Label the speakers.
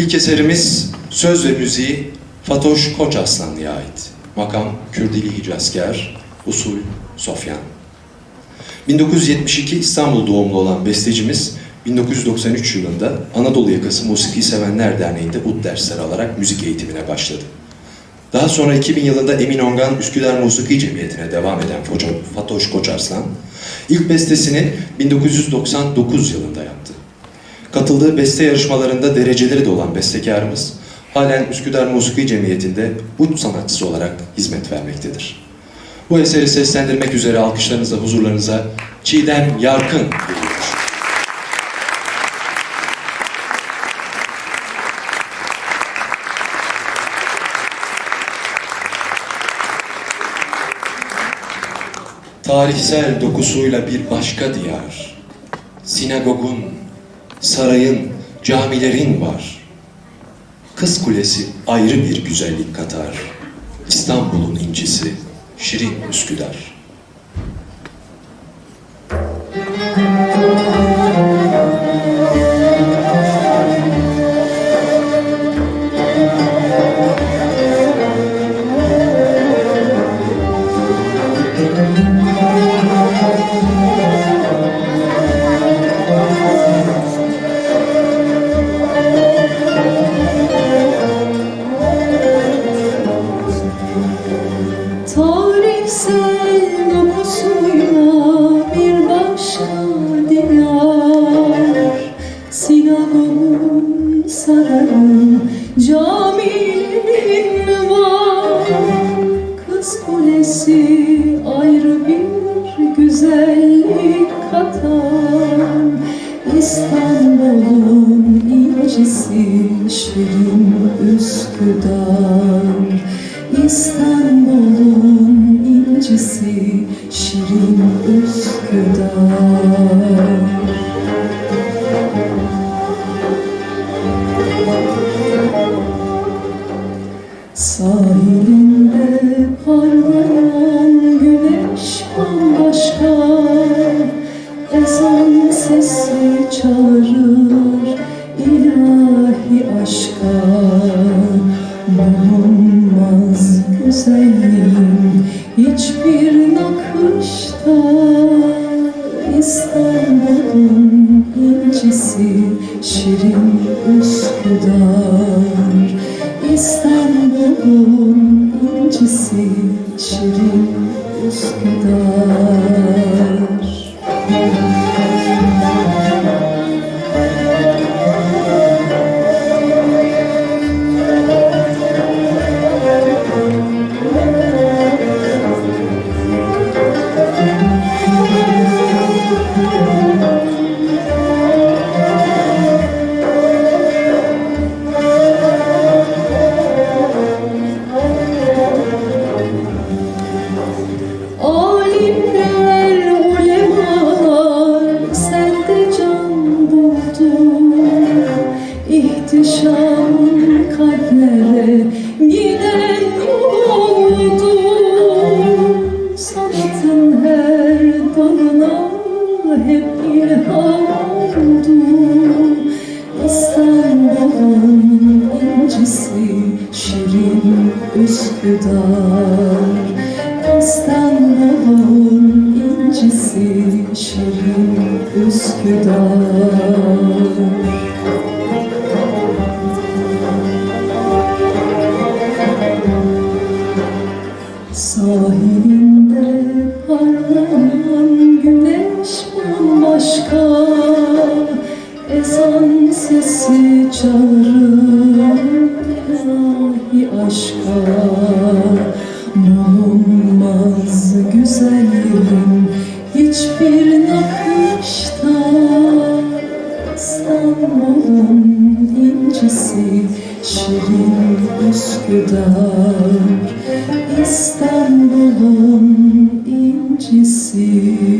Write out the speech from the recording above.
Speaker 1: İlk eserimiz söz ve müziği Fatoş Koç Aslanlı'ya ait. Makam Kürdili Hicazkar, usul Sofyan. 1972 İstanbul doğumlu olan bestecimiz 1993 yılında Anadolu Yakası Musiki Sevenler Derneği'nde ud dersleri alarak müzik eğitimine başladı. Daha sonra 2000 yılında Emin Ongan Üsküdar Musiki Cemiyeti'ne devam eden Fatoş Koçarslan, ilk bestesini 1999 yılında yaptı. Katıldığı beste yarışmalarında dereceleri de olan bestekarımız, halen Üsküdar Musiki Cemiyeti'nde uç sanatçısı olarak hizmet vermektedir. Bu eseri seslendirmek üzere alkışlarınızla huzurlarınıza Çiğdem Yarkın geliyor. Tarihsel dokusuyla bir başka diyar. Sinagogun, sarayın, camilerin var. Kız Kulesi ayrı bir güzellik katar. İstanbul'un incisi, şirin Üsküdar.
Speaker 2: Sarayın, camilerin var. Kız Kulesi ayrı bir güzellik katar. İstanbul'un incisi şirin Üsküdar. İstanbul'un incisi şirin Üsküdar nakışta İstanbul'un incisi şirin Üsküdar İstanbul'un incisi şirin Üsküdar Üsküdar İstanbul'un incisi şirin Üsküdar. Sahilinde parlayan güneş bambaşka Ezan sesi çağırır ilahi aşka. Bulunmaz güzelliğin hiçbir nakışta. İstanbul'un incisi şirin Üsküdar. İstanbul'un incisi